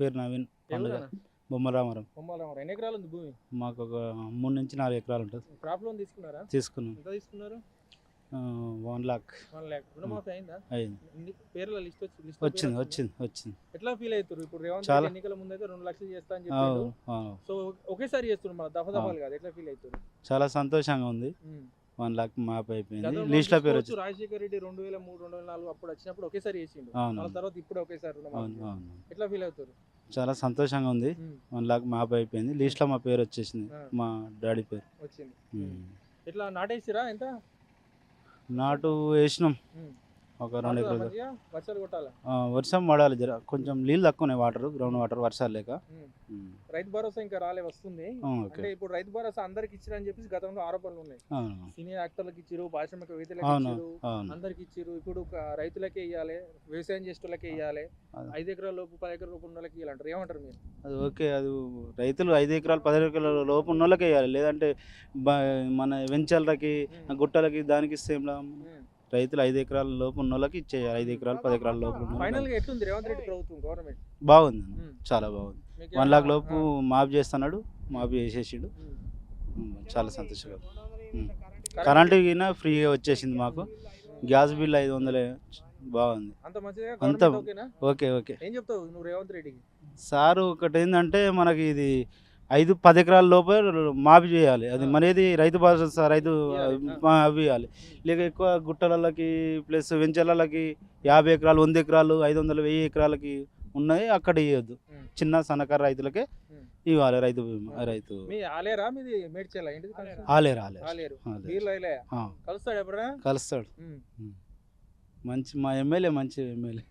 పేరు నవీన్ పండుగ? బొమ్మరామరం బొమ్మరామరం ఎన్ని ఎకరాలు ఉంది భూమి? మాకు ఒక మూడు నుంచి నాలుగు ఎకరాలు ఉంటుంది. క్రాప్ లోన్ తీసుకున్నారా? తీసుకున్నాం. ఎంత తీసుకున్నారు? One lock. వన్ ల్యాక్ రుణమాఫీ అయిందా? అయింది. పేర్ల లిస్ట్ వచ్చి లిస్ట్ వచ్చింది వచ్చింది? వచ్చింది ఎట్లా ఫీల్ అవుతారు ఇప్పుడు రేవంత్ చాలా. ఎన్నికల ముందు అయితే రెండు లక్షలు చేస్తా అని చెప్పారు. సో ఒకేసారి చేస్తున్నారు మన దఫదఫాలు కాదు. ఎట్లా ఫీల్ అవుతారు చాలా సంతోషంగా ఉంది. వన్ లాక్ మ్యాప్ అయిపోయింది. గతంలో లిస్ట్లో పేరు వచ్చింది రాజశేఖర్ రెడ్డి రెండు వేల మూడు రెండు వేల నాలుగు అప్పుడు వచ్చినప్పుడు ఒకేసారి చేసిండు. తర్వాత ఇప్పుడు ఒకేసారి ఎట్లా ఫీల్ అవుతారు చాలా సంతోషంగా ఉంది. వన్ లాక్ మ్యాప్ అయిపోయింది. లిస్ట్లో మా పేరు వచ్చేసింది. మా డాడీ పేరు. వచ్చింది. ఉమ్. ఎట్లా నాటేసిరా ఎంత? నాటు వేసినాం. ఉమ్. ఒక రెండు ఎకరాలు. వర్షాలు కొట్టాలా? వర్షం పడాలి జర. కొంచెం నీళ్ళు తక్కువ ఉన్నాయి వాటర్ గ్రౌండ్ వాటర్ వర్షాలు లేక. రైతు భరోసా ఇంకా రాలే వస్తుంది. అంటే ఇప్పుడు రైతు భరోసా అందరికి ఇచ్చిరని చెప్పేసి గతంలో ఆరోపణలు ఉన్నాయి. అవును. సినీ యాక్టర్లకు ఇచ్చిరు పారిశ్రామిక ఇచ్చిరు అవును అందరికి ఇచ్చిరు ఇప్పుడు ఒక రైతులకే ఇవ్వాలి వ్యవసాయం చేసేటోళ్ళకే ఇవ్వాలి. ఐదు ఎకరాల లోపు పది ఎకరాల లోపు ఉన్న వాళ్ళకి ఇవ్వాలంటారు ఏమంటారు మీరు? అది ఓకే అది రైతులు ఐదు ఎకరాలు పది ఎకరాల లోపు ఉన్న వాళ్ళకే వేయాలి లేదంటే మన వెంచర్లకి ఉమ్. గుట్టలకి దానికి ఇస్తే ఏం. రైతులు ఐదు ఎకరాల లోపు ఉన్న వాళ్ళకి ఇచ్చేయాలి. ఐదు ఎకరాలు పది ఎకరాల లోపు ఉన్న బాగుంది. చాలా బాగుంది. వన్ లాక్ లోపు మాఫ్ చేస్తున్నాడు మాఫ్ చేసేసిండు. చాలా సంతోషంగా. కరెంట్ ఫ్రీగా వచ్చేసింది మాకు. గ్యాస్ బిల్ ఐదు వందలే. బాగుంది. అంత ఓకే ఓకే. ఏం చెప్తావు నువ్వు రేవంత్ రెడ్డికి? సారు ఒకటి ఏంటంటే మనకి ఇది ఐదు పది ఎకరాల లోపే మాఫీ చేయాలి. అది. మనేది రైతు భరోసా రైతు అవి ఇవ్వాలి లేక ఎక్కువ గుట్టలకి ప్లస్ వెంచర్లకి యాభై ఎకరాలు వంద ఎకరాలు ఐదు వందలు వెయ్యి ఎకరాలకి ఉన్నాయి. అక్కడ ఇవ్వద్దు. చిన్న సన్నకారు రైతులకే. ఇవ్వాలి రైతు బీమా రైతు. మీ ఆలేరా? కలుస్తాడు. మంచి మా ఎమ్మెల్యే మంచి ఎమ్మెల్యే.